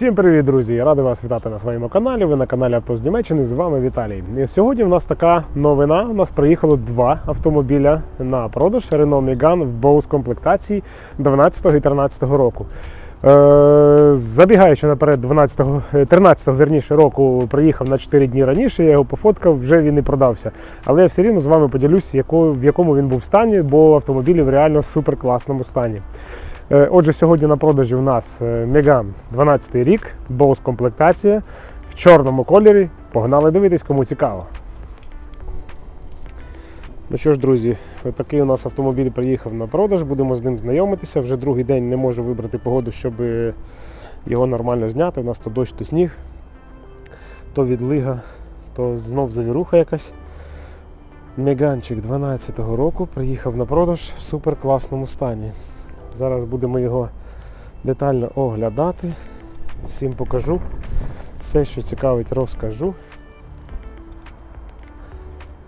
Всім привіт, друзі! Я радий вас вітати на своєму каналі. Ви на каналі Авто з Німеччини. З вами Віталій. І сьогодні в нас така новина. У нас приїхало два автомобіля на продаж Renault Megane в Bose комплектації 12 і 13 року. Е, забігаючи наперед 12-го, е, 13-го верніше року приїхав на 4 дні раніше, я його пофоткав, вже він і продався. Але я все рівно з вами поділюсь, в якому він був стані, бо автомобіль в реально супер класному стані. Е, Отже, сьогодні на продажі у нас е, Megane 12 рік, Bose комплектація в чорному кольорі. Погнали дивитись, кому цікаво. Ну що ж, друзі, такий у нас автомобіль приїхав на продаж, будемо з ним знайомитися. Вже другий день не можу вибрати погоду, щоб е, його нормально зняти. У нас то дощ, то сніг, то відлига, то знов завіруха якась. Меганчик 12-го року приїхав на продаж в супер класному стані. Зараз будемо його детально оглядати. Всім покажу. Все, що цікавить, розкажу.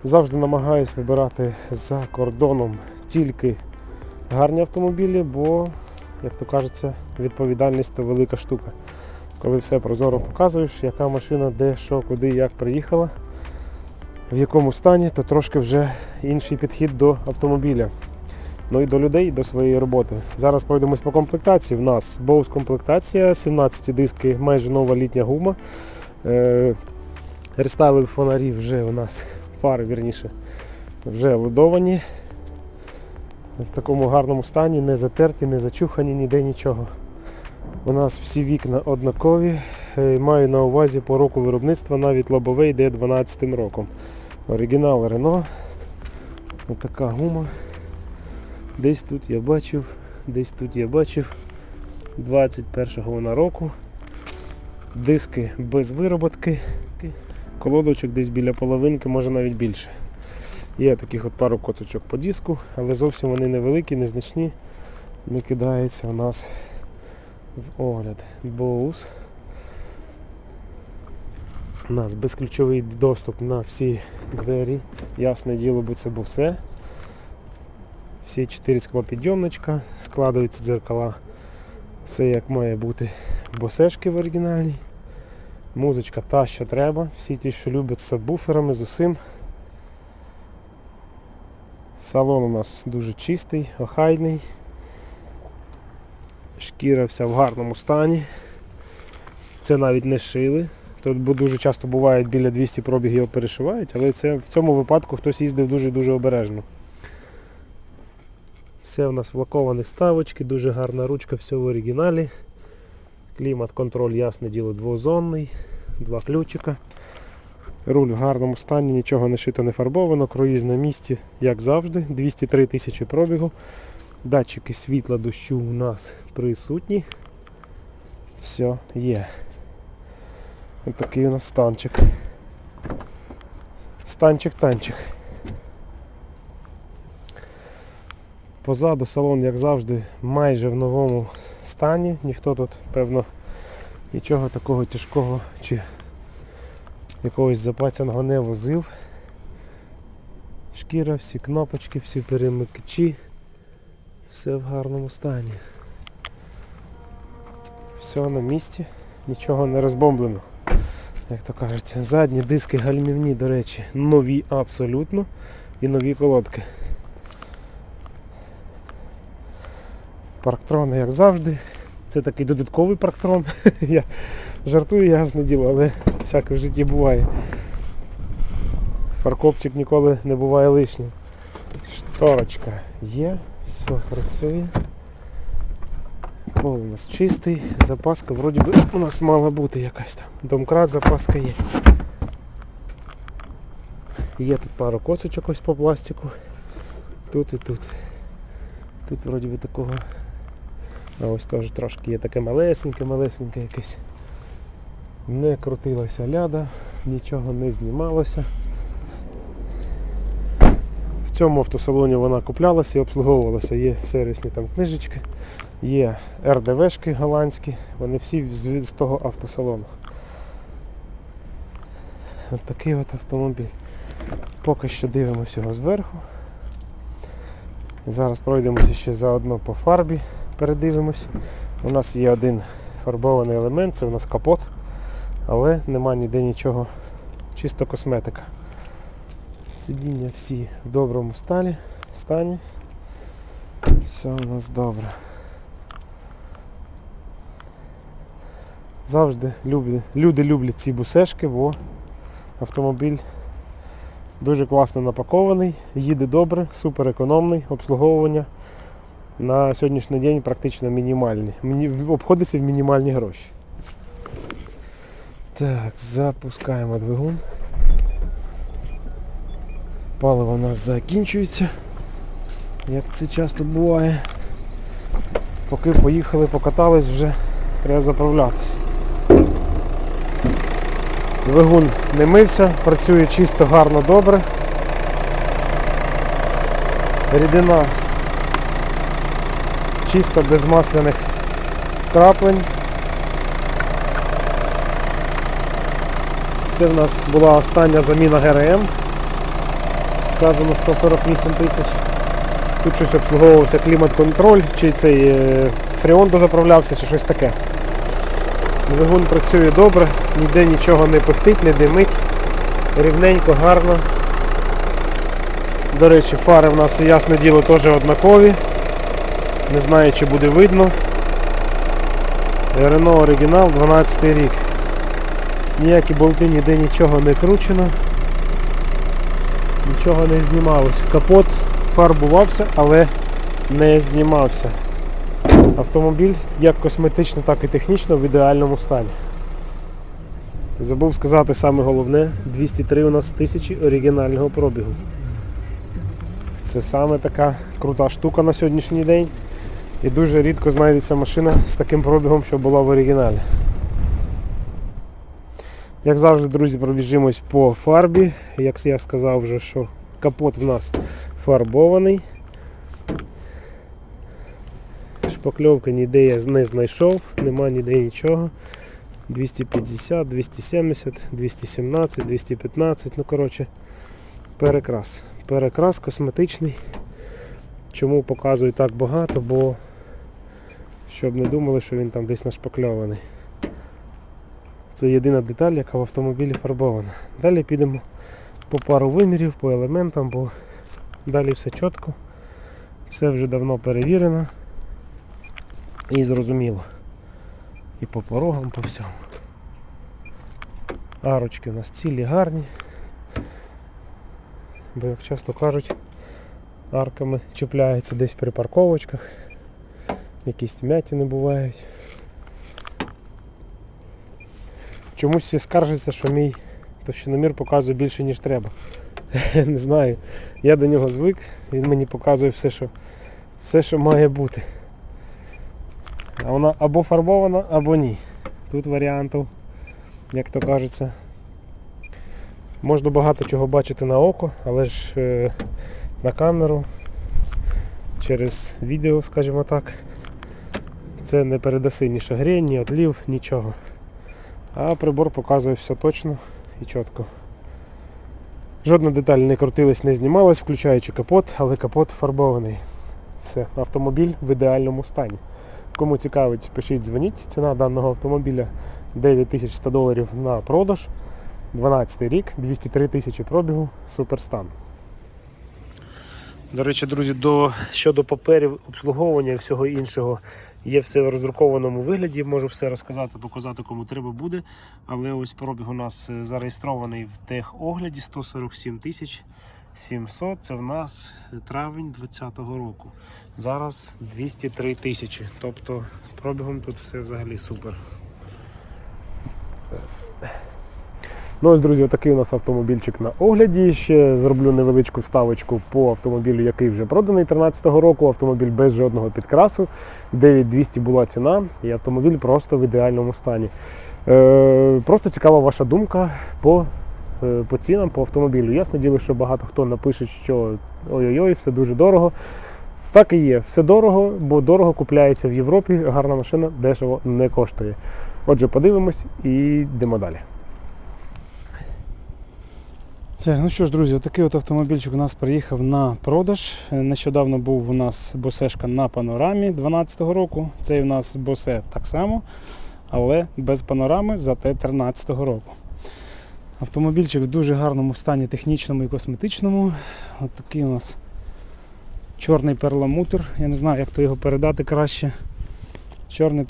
Завжди намагаюсь вибирати за кордоном тільки гарні автомобілі, бо, як то кажеться, відповідальність то велика штука. Коли все прозоро показуєш, яка машина, де, що, куди, як приїхала, в якому стані, то трошки вже інший підхід до автомобіля. Ну і до людей, до своєї роботи. Зараз пройдемось по комплектації. В нас Bose комплектація, 17 диски, майже нова літня гума. Е, рестайлові фонарі вже у нас, фари вірніше, вже ледовані. В такому гарному стані, не затерті, не зачухані, ніде нічого. У нас всі вікна однакові. Е, Маю на увазі по року виробництва, навіть лобове йде 12 роком. Оригінал Renault. Ось така гума. Десь тут я бачив, десь тут я бачив 21-го вона року. Диски без вироботки. Колодочок десь біля половинки, може навіть більше. Є таких от пару коцочок по диску, але зовсім вони невеликі, незначні. Не кидається у нас в огляд. Боус. У нас безключовий доступ на всі двері. Ясне діло, бо це бусе. Всі чотири склопідйомничка, складаються дзеркала. Все як має бути. Босешки в оригінальній. Музичка та, що треба. Всі ті, що люблять з сабвуферами, з усім. Салон у нас дуже чистий, охайний. Шкіра вся в гарному стані. Це навіть не шили. Тут дуже часто буває біля 200 пробіг його перешивають, але це, в цьому випадку хтось їздив дуже-дуже обережно. Все у нас в лакованих ставочки, дуже гарна ручка, все в оригіналі. Клімат-контроль, ясне діло, двозонний, два ключика. Руль в гарному стані, нічого не шито, не фарбовано, круїз на місці, як завжди, 203 тисячі пробігу. Датчики світла дощу у нас присутні. Все є. Ось такий у нас станчик. Станчик-танчик. Позаду салон, як завжди, майже в новому стані. Ніхто тут, певно, нічого такого тяжкого чи якогось запацяного не возив. Шкіра, всі кнопочки, всі перемикачі. Все в гарному стані. Все на місці, нічого не розбомблено. Як то кажеться, задні диски гальмівні, до речі, нові абсолютно і нові колодки. Парктрон, як завжди. Це такий додатковий парктрон. Я жартую, ясне діло, але всяке в житті буває. Фаркопчик ніколи не буває лишнім. Шторочка є, все працює. Пол у нас чистий, запаска вроді би у нас мала бути якась там. Домкрат, запаска є. Є тут пару косочок ось по пластику. Тут і тут. Тут вроді би такого. Ось теж трошки є таке малесеньке, малесеньке якесь. Не крутилася ляда, нічого не знімалося. В цьому автосалоні вона куплялася і обслуговувалася. Є сервісні там книжечки, є РДВшки голландські, вони всі з, того автосалону. От такий от автомобіль. Поки що дивимося його зверху. Зараз пройдемося ще заодно по фарбі, передивимось. У нас є один фарбований елемент, це у нас капот, але нема ніде нічого, чисто косметика. Сидіння всі в доброму сталі, стані. Все у нас добре. Завжди люблю, люди люблять ці бусешки, бо автомобіль дуже класно напакований, їде добре, супер економний, обслуговування на сьогоднішній день практично мінімальні. Міні- Обходиться в мінімальні гроші. Так, запускаємо двигун. Паливо у нас закінчується, як це часто буває. Поки поїхали, покатались, вже треба заправлятися. Двигун не мився, працює чисто, гарно, добре. Рідина чисто без масляних краплень. Це в нас була остання заміна ГРМ. Вказано 148 тисяч. Тут щось обслуговувався клімат-контроль, чи цей е, фреон дозаправлявся, чи щось таке. Двигун працює добре, ніде нічого не пихтить, не димить. Рівненько, гарно. До речі, фари в нас, ясне діло, теж однакові. Не знаю, чи буде видно. Renault оригінал 12 рік. Ніякі болти ніде нічого не кручено. Нічого не знімалось. Капот фарбувався, але не знімався. Автомобіль як косметично, так і технічно в ідеальному стані. Забув сказати саме головне, 203 у нас тисячі оригінального пробігу. Це саме така крута штука на сьогоднішній день. І дуже рідко знайдеться машина з таким пробігом, що була в оригіналі. Як завжди, друзі, пробіжимось по фарбі. Як я сказав вже, що капот в нас фарбований. Шпакльовки ніде я не знайшов, нема ніде нічого. 250, 270, 217, 215, ну коротше, перекрас. Перекрас косметичний. Чому показую так багато, бо щоб не думали, що він там десь нашпакльований. Це єдина деталь, яка в автомобілі фарбована. Далі підемо по пару вимірів, по елементам, бо далі все чітко, все вже давно перевірено і зрозуміло. І по порогам, по всьому. Арочки у нас цілі гарні. Бо, як часто кажуть, арками чіпляються десь при парковочках, якісь м'ятини бувають. Чомусь всі скаржаться, що мій товщиномір показує більше, ніж треба. Не знаю. Я до нього звик, він мені показує все, що, все, що має бути. А вона або фарбована, або ні. Тут варіантів, як то кажеться. Можна багато чого бачити на око, але ж е, на камеру, через відео, скажімо так, це не передаси ні шагрень, ні отлів, нічого. А прибор показує все точно і чітко. Жодна деталь не крутилась, не знімалась, включаючи капот, але капот фарбований. Все, автомобіль в ідеальному стані. Кому цікавить, пишіть, дзвоніть. Ціна даного автомобіля 9100 доларів на продаж. 12 рік, 203 тисячі пробігу, суперстан. До речі, друзі, до, щодо паперів обслуговування і всього іншого, є все в роздрукованому вигляді. Можу все розказати, показати, кому треба буде. Але ось пробіг у нас е, зареєстрований в техогляді 147 тисяч 700. Це в нас травень 2020 року. Зараз 203 тисячі. Тобто пробігом тут все взагалі супер. Ну ось, друзі, отакий у нас автомобільчик на огляді. Ще зроблю невеличку вставочку по автомобілю, який вже проданий 2013 року. Автомобіль без жодного підкрасу. 9200 була ціна, і автомобіль просто в ідеальному стані. Е, просто цікава ваша думка по, е, по цінам по автомобілю. Ясне діло, що багато хто напише, що ой-ой-ой, все дуже дорого. Так і є, все дорого, бо дорого купляється в Європі. Гарна машина дешево не коштує. Отже, подивимось і йдемо далі. Так, ну що ж, друзі, отакий от автомобільчик у нас приїхав на продаж. Е, Нещодавно був у нас босешка на панорамі 12-го року. Цей у нас босе так само. але без панорами за Т-13 року. Автомобільчик в дуже гарному стані технічному і косметичному. От такий у нас чорний перламутр. Я не знаю, як то його передати краще. Чорний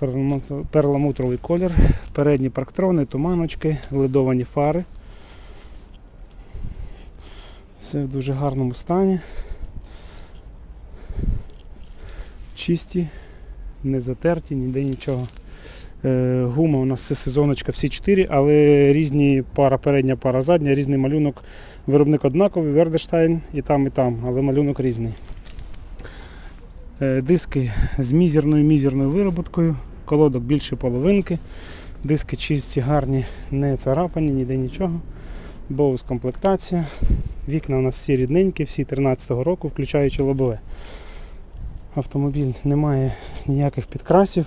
перламутровий колір, передні парктрони, туманочки, ледовані фари. Все в дуже гарному стані. Чисті, не затерті, ніде нічого. Е, Гума у нас це сезоночка всі 4, але різні пара передня, пара задня, різний малюнок. Виробник однаковий, Вердештайн і там, і там, але малюнок різний. Е, Диски з мізерною мізерною вироботкою, колодок більше половинки. Диски чисті, гарні, не царапані, ніде нічого. Боус комплектація. Вікна у нас всі рідненькі, всі 13-го року, включаючи лобове. Автомобіль не має ніяких підкрасів,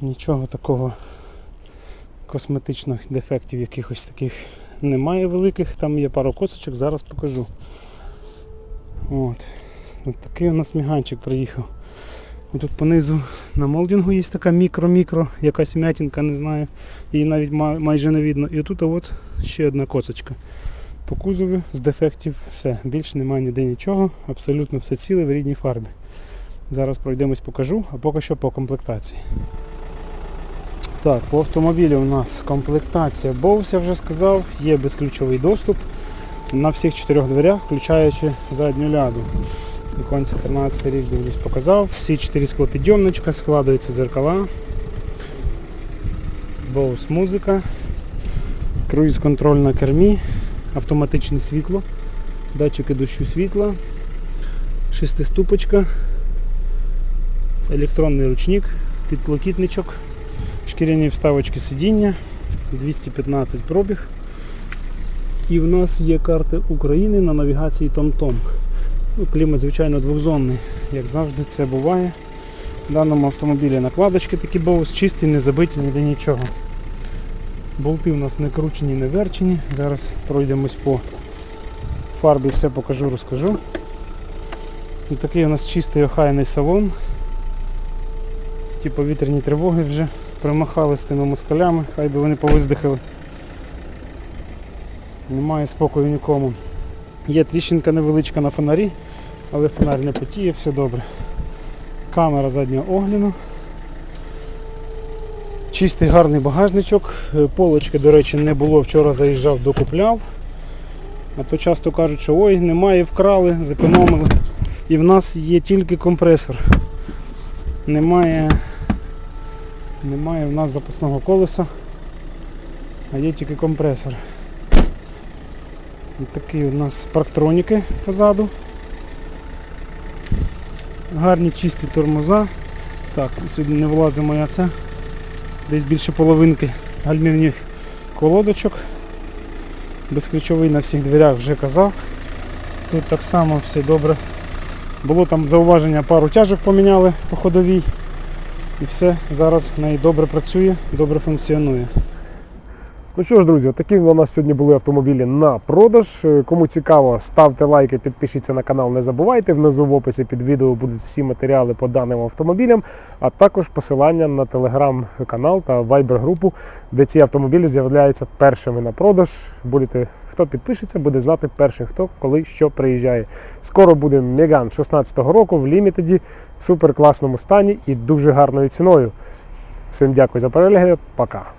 нічого такого косметичних дефектів якихось таких немає великих. Там є пару косочок, зараз покажу. От. От такий у нас міганчик приїхав. Тут понизу на молдингу є така мікро-мікро, якась м'ятінка, не знаю. Її навіть майже не видно. І отут от ще одна косочка. По кузові з дефектів все. Більше немає ніде нічого, абсолютно все ціле в рідній фарбі. Зараз пройдемось покажу, а поки що по комплектації. Так, по автомобілю у нас комплектація Bose, я вже сказав, є безключовий доступ на всіх чотирьох дверях, включаючи задню ляду. Віконце 13 рік дивлюсь показав. Всі чотири склопідйомничка, складаються зеркала. Bose музика. Круїз контроль на кермі, автоматичне світло, датчики дощу світла, шестиступочка, електронний ручник, підлокітничок, шкіряні вставочки сидіння, 215 пробіг. І в нас є карти України на навігації TomTom. Ну, клімат, звичайно, двохзонний, як завжди це буває. В даному автомобілі накладочки такі Bose, чисті, не забиті, ніде нічого. Болти у нас не кручені, не верчені. Зараз пройдемось по фарбі, все покажу, розкажу. І такий у нас чистий охайний салон. Ті повітряні тривоги вже примахали з тими москалями, хай би вони повиздихали. Немає спокою нікому. Є тріщинка невеличка на фонарі, але фонарь не потіє, все добре. Камера заднього огляду. Чистий гарний багажничок. Е, Полочки, до речі, не було. Вчора заїжджав, докупляв. А то часто кажуть, що ой, немає, вкрали, зекономили. І в нас є тільки компресор. Немає, немає в нас запасного колеса, а є тільки компресор. Ось такі у нас парктроніки позаду. Гарні чисті тормоза. Так, сьогодні не влазить моя ця. Десь більше половинки гальмівних колодочок. Безключовий на всіх дверях вже казав. Тут так само все добре. Було там зауваження, пару тяжок поміняли по ходовій. І все, зараз в неї добре працює, добре функціонує. Ну що ж, друзі, такі у нас сьогодні були автомобілі на продаж. Е, Кому цікаво, ставте лайки, підпишіться на канал, не забувайте. Внизу в описі під відео будуть всі матеріали по даним автомобілям, а також посилання на телеграм-канал та вайбер-групу, де ці автомобілі з'являються першими на продаж. Будете, хто підпишеться, буде знати перший, хто коли що приїжджає. Скоро буде Меган 16-го року в лімітеді, в супер класному стані і дуже гарною ціною. Всім дякую за перегляд. Пока.